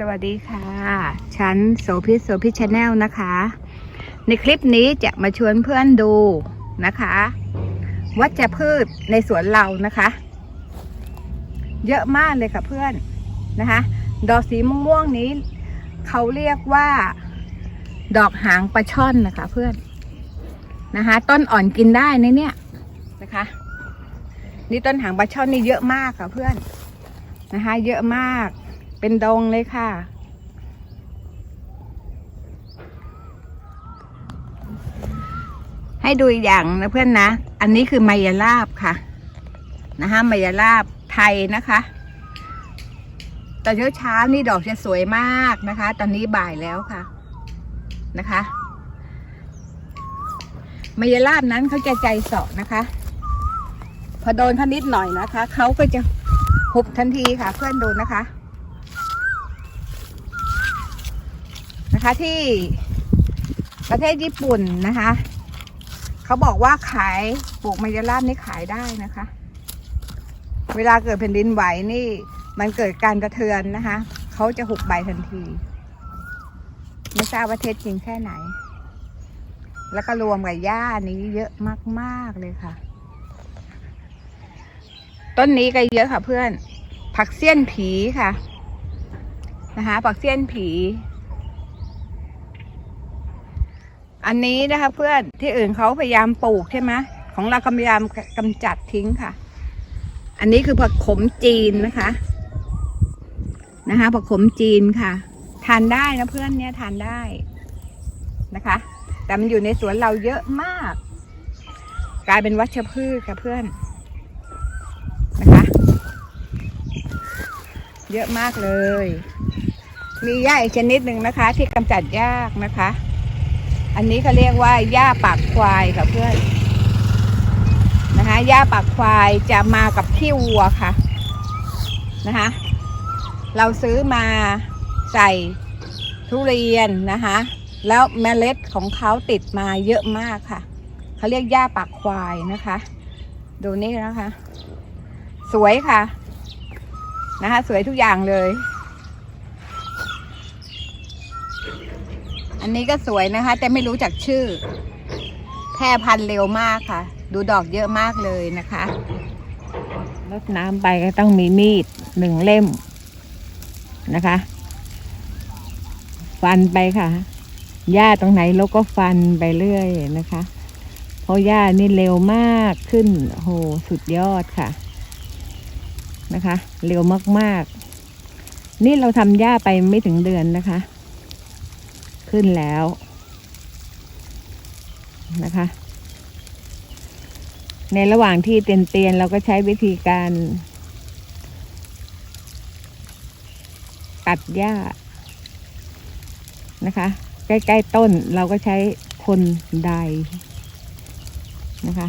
สวัสดีค่ะ ฉันโสภิตโสภิตชาแนลนะคะ ในคลิปนี้จะมาชวนเพื่อนดูนะคะ วัชพืชในสวนเรานะคะ เยอะมากเลยค่ะเพื่อนนะคะ ดอกสีม่วงนี้ เขาเรียกว่า ดอกหางปลาช่อนนะคะ เพื่อนนะคะ ต้นอ่อนกินได้ในะเนี่ยนะคะ นี่ต้นหางปลาช่อนนี่เยอะมากค่ะเพื่อนนะคะ เยอะมาก เป็นดงเลยค่ะ ให้ดูอีกอย่างนะเพื่อนนะ อันนี้คือไมยาลาบค่ะ นะคะไมยาลาบไทยนะคะตอนเช้าเช้าๆนี่ดอกจะสวยมากนะคะ ตอนนี้บ่ายแล้วค่ะนะคะไมยาลาบนั้นเขาจะใจเสาะนะคะ พอโดนเขานิดหน่อยนะคะ เขาก็จะหุบทันทีค่ะ เพื่อนดูนะคะ นะคะที่ประเทศญี่ปุ่นนะคะ เขาบอกว่าขายปลูกมะยราบนี่ขายได้นะคะ เวลาเกิดแผ่นดินไหวนี่มันเกิดการกระเทือนนะคะ เขาจะหุบใบทันที ไม่ทราบว่าเท็จจริงแค่ไหน แล้วก็รวมกับหญ้านี้เยอะมากๆเลยค่ะ ต้นนี้ก็เยอะค่ะเพื่อน ผักเสี้ยนผีค่ะ นะคะ ผักเสี้ยนผี อันนี้นะคะเพื่อนที่อื่นเขาพยายามปลูกใช่ไหมของเราพยายามกำจัดทิ้งค่ะ อันนี้คือผักขมจีนนะคะนะคะผักขมจีนค่ะ ทานได้นะเพื่อนเนี่ยทานได้นะคะ แต่มันอยู่ในสวนเราเยอะมาก กลายเป็นวัชพืชค่ะเพื่อนนะคะ เยอะมากเลย มีหญ้าอีกชนิดหนึ่งนะคะ ที่กำจัดยากนะคะ อันนี้เขาเรียกว่าหญ้าปากควายค่ะเพื่อนนะคะหญ้าปากควายจะมากับขี้วัวค่ะนะคะเราซื้อมาใส่ทุเรียนนะคะแล้วเมล็ดของเขาติดมาเยอะมากค่ะเขาเรียกหญ้าปากควายนะคะ ดูนี่นะคะ สวยค่ะนะคะสวยทุกอย่างเลย อันนี้ก็สวยนะคะ แต่ไม่รู้จักชื่อ แพร่พันธุ์เร็วมากค่ะ ดูดอกเยอะมากเลยนะคะรดน้ำไปก็ต้องมีมีดหนึ่งเล่มนะคะ ฟันไปค่ะ หญ้าตรงไหนเราก็ฟันไปเรื่อยนะคะ เพราะหญ้านี่เร็วมากขึ้นโหสุดยอดค่ะ นะคะ เร็วมากๆ นี่เราทำหญ้าไปไม่ถึงเดือนนะคะ ขึ้นแล้วนะคะ ในระหว่างที่เตียนเตียนเราก็ใช้วิธีการตัดหญ้านะคะ ใกล้ ๆ ต้นเราก็ใช้คนไดนะคะ